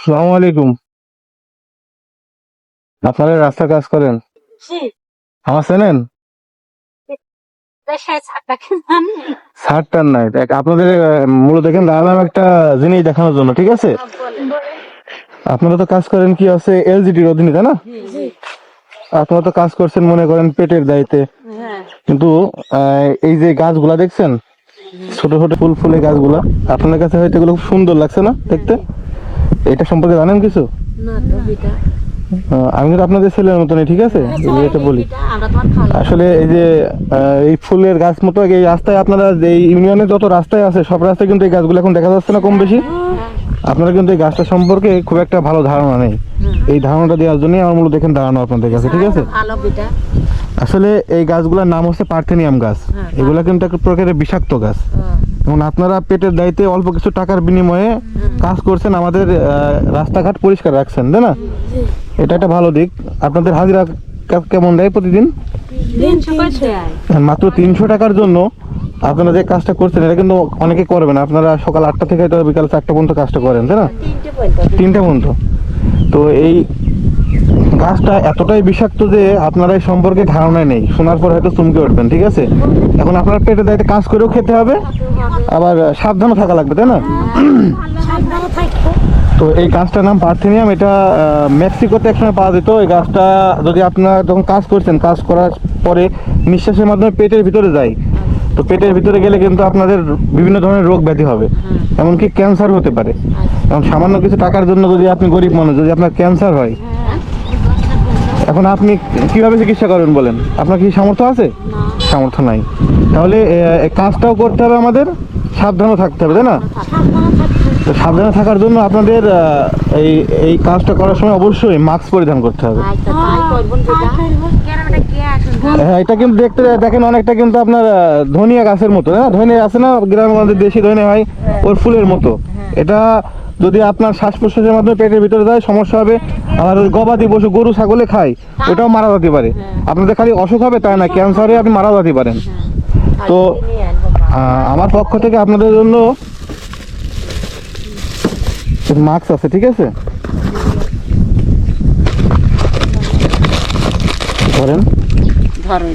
সালামু আলাইকুম। আপনারা রাস্তা কাজ করেন? আমার চেনেন? সারটার নাই। আপনাদের মূলত দেখেন দাঁড়ালাম একটা জিনিস দেখানোর জন্য ঠিক আছে? আপনারা তো কাজ করেন কি আছে এলজিডির অধীনে তাই না? আপনারা তো কাজ করছেন মনে করেন পেটের দায়িত্বে। হ্যাঁ। কিন্তু এই যে গাছগুলা দেখছেন? ছোট ছোট ফুল ফুলে গাছগুলা। আপনার কাছে হয়তো এগুলো খুব সুন্দর লাগছে না দেখতে? এটা সম্পর্কে জানেন কিছু? তো আমি কিন্তু আপনাদের ছেলের মতনই ঠিক আছে? এটা বলি। আসলে এই যে এই ফুলের গাছ মতো এই রাস্তায় আপনারা এই ইউনিয়নের যত রাস্তায় আছে সব রাস্তায় কিন্তু এই গাছগুলো এখন দেখা যাচ্ছে না কম বেশি। আপনারা কিন্তু এই গাছটা সম্পর্কে খুব একটা ভালো ধারণা নেই। এই ধারণাটা দেওয়ার জন্যই আমার মূলত দেখেন দাঁড়ানো আপনাদের কাছে ঠিক আছে? আসলে এই গাছগুলোর নাম হচ্ছে পার্থেনিয়াম গাছ। এগুলা কিন্তু এক প্রকারের বিষাক্ত গাছ। এবং আপনারা পেটের দায়িত্বে অল্প কিছু টাকার বিনিময়ে কাজ করছেন আমাদের রাস্তাঘাট পরিষ্কার রাখছেন তাই না? এটা একটা ভালো দিক। আপনাদের হাজিরা কেমন দেয় প্রতিদিন? মাত্র তিনশো টাকার জন্য আপনারা যে কাজটা করছেন এটা কিন্তু অনেকে করবেন আপনারা সকাল আটটা থেকে বিকাল চারটা পর্যন্ত কাজটা করেন তাই না? তিনটা পর্যন্ত। তো এই গাছটা এতটাই বিষাক্ত যে আপনারা এই সম্পর্কে ধারণা নেই। শোনার পর হয়তো চমকে উঠবেন, ঠিক আছে? এখন আপনার পেটে দায়িত্ব কাজ করেও খেতে হবে, আবার সাবধানও থাকা লাগবে, তাই না? তো এই গাছটার নাম পার্থেনিয়াম, এটা মেক্সিকোতে একসময় পাওয়া যেত। এই গাছটা যদি আপনার যখন কাজ করছেন, কাজ করার পরে নিঃশ্বাসের মাধ্যমে পেটের ভিতরে যায়। তো পেটের ভিতরে গেলে কিন্তু আপনাদের বিভিন্ন ধরনের রোগ ব্যাধি হবে, এমনকি ক্যান্সার হতে পারে। এখন সামান্য কিছু টাকার জন্য যদি আপনি গরিব মানুষ, যদি আপনার ক্যান্সার হয় এখন আপনি কীভাবে চিকিৎসা করবেন বলেন? আপনার কি সামর্থ্য আছে? সামর্থ্য নাই। তাহলে এই কাজটাও করতে হবে আমাদের সাবধানও থাকতে হবে তাই না? তো সাবধানে থাকার জন্য আপনাদের এই এই কাজটা করার সময় অবশ্যই মাস্ক পরিধান করতে হবে। তাই করবেন বিটা। ক্যামেরাটা কে আসুন হ্যাঁ এটা কিন্তু দেখতে দেখেন অনেকটা কিন্তু আপনার ধনিয়া গাছের মতো না? ধনিয়া আছে না গ্রামের মধ্যে দেশি ধনিয়া হয় ওর ফুলের মতো। এটা যদি আপনার শ্বাস প্রশ্বাসের মাধ্যমে পেটের ভিতরে যায় সমস্যা হবে। আর ওই গবাদি পশু গরু ছাগলে খায় ওটাও মারা যেতে পারে। আপনাদের খালি অসুখ হবে তাই না? ক্যান্সারে আপনি মারা যেতে পারেন। তো আমার পক্ষ থেকে আপনাদের জন্য মাস্ক আছে ঠিক আছে? ধরেন। ধরো।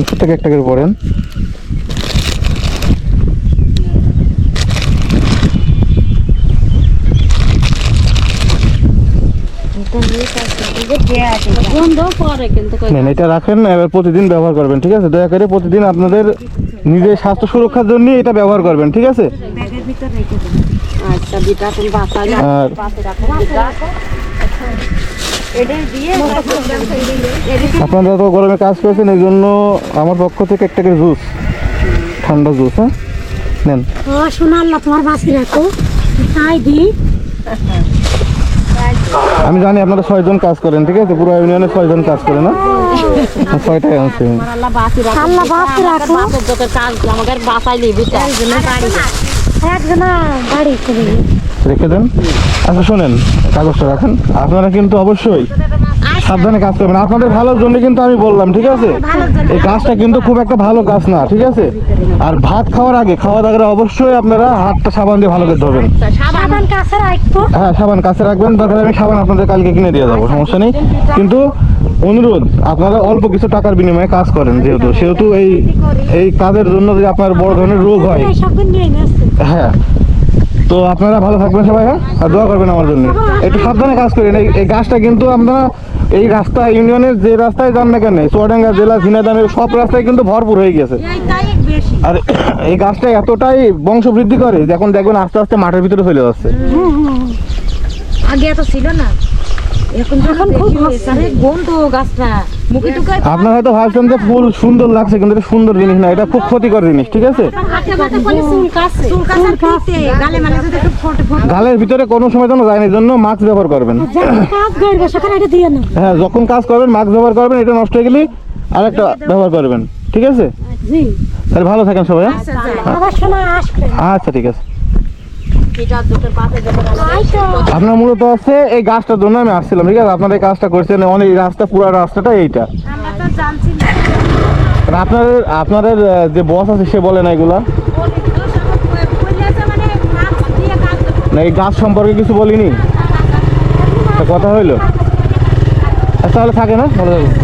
প্রত্যেক একটা করে পড়েন এটা রাখেন এবার প্রতিদিন ব্যবহার করবেন ঠিক আছে? দয়া করে প্রতিদিন আপনাদের নিজের স্বাস্থ্য সুরক্ষার জন্য এটা ব্যবহার করবেন ঠিক আছে? আচ্ছা আর আপনারা তো গরমে কাজ করেছেন এই জন্য আমার পক্ষ থেকে একটা করে জুস ঠান্ডা জুস হ্যাঁ? নেন। ও শোনা আল্লাহ তোমার বাঁচি রাখো। তাই দি। আমি জানি আপনারা ছয়জন কাজ করেন ঠিক আছে? পুরো ইউনিয়নে ছয়জন কাজ করে না ছয়টাই আছে। আল্লাহ বাঁচি রাখো। আল্লাহ বাঁচি রাখো। বাপের যত কাজ আমাদের বাঁচাইলি বিটা একজনা বাড়ি। করে রেখে দেন। আচ্ছা শোনেন কাগজটা রাখেন। আপনারা কিন্তু অবশ্যই সাবধানে কাজ করবেন। আপনাদের ভালোর জন্য কিন্তু আমি বললাম ঠিক আছে? এই কাজটা কিন্তু খুব একটা ভালো কাজ না ঠিক আছে? আর ভাত খাওয়ার আগে খাওয়া দাওয়ার অবশ্যই আপনারা হাতটা সাবান দিয়ে ভালো করে ধরবেন রাখব। হ্যাঁ সাবান কাছে রাখবেন দরকার আমি সাবান আপনাদের কালকে কিনে দিয়ে যাব সমস্যা নেই। কিন্তু অনুরোধ আপনারা অল্প কিছু টাকার বিনিময়ে কাজ করেন যেহেতু সেহেতু এই এই কাজের জন্য যদি আপনার বড় ধরনের রোগ হয়। হ্যাঁ তো আপনারা ভালো থাকবেন সবাই হ্যাঁ? আর দোয়া করবেন আমার জন্য। একটু সাবধানে কাজ করেন। এই এই গাছটা কিন্তু আপনারা এই রাস্তা ইউনিয়নের যে রাস্তায় যান না কেন চুয়াডাঙ্গা জেলা ঝিনাদাম সব রাস্তায় কিন্তু ভরপুর হয়ে গেছে। আর এই গাছটা এতটাই বংশ বৃদ্ধি করে যখন এখন দেখবেন আস্তে আস্তে মাঠের ভিতরে চলে যাচ্ছে। আগে এত ছিল না। এখন এখন খুব হচ্ছে। বন্ধ গাছটা। মুখে টুকায় আপনারা হয়তো ভাবছেন যে ফুল সুন্দর লাগছে কিন্তু এটা সুন্দর জিনিস না এটা খুব ক্ষতিকর জিনিস ঠিক আছে? একটু গালের ভিতরে কোনো সময় যেন যায় জন্য মাস্ক ব্যবহার করবেন। হ্যাঁ যখন কাজ করবেন মাস্ক ব্যবহার করবেন এটা নষ্ট হয়ে গেলে আরেকটা ব্যবহার করবেন ঠিক আছে? তাহলে ভালো থাকেন সবাই হ্যাঁ? শোনা আসবে। আচ্ছা ঠিক আছে এটা দুটোর পাশে যখন তাই তো আপনার মূলত আছে এই গাছটার জন্য আমি আসছিলাম ঠিক আছে? আপনারা এই কাজটা করছেন অনেক রাস্তা পুরো রাস্তাটা এইটা। আমরা তো জানছি না। আর আপনাদের আপনাদের যে বস আছে সে বলে না এগুলা? না এই গাছ সম্পর্কে কিছু বলিনি। তা কথা হইল? আচ্ছা, তাহলে থাকে না? ভালো থাকবেন।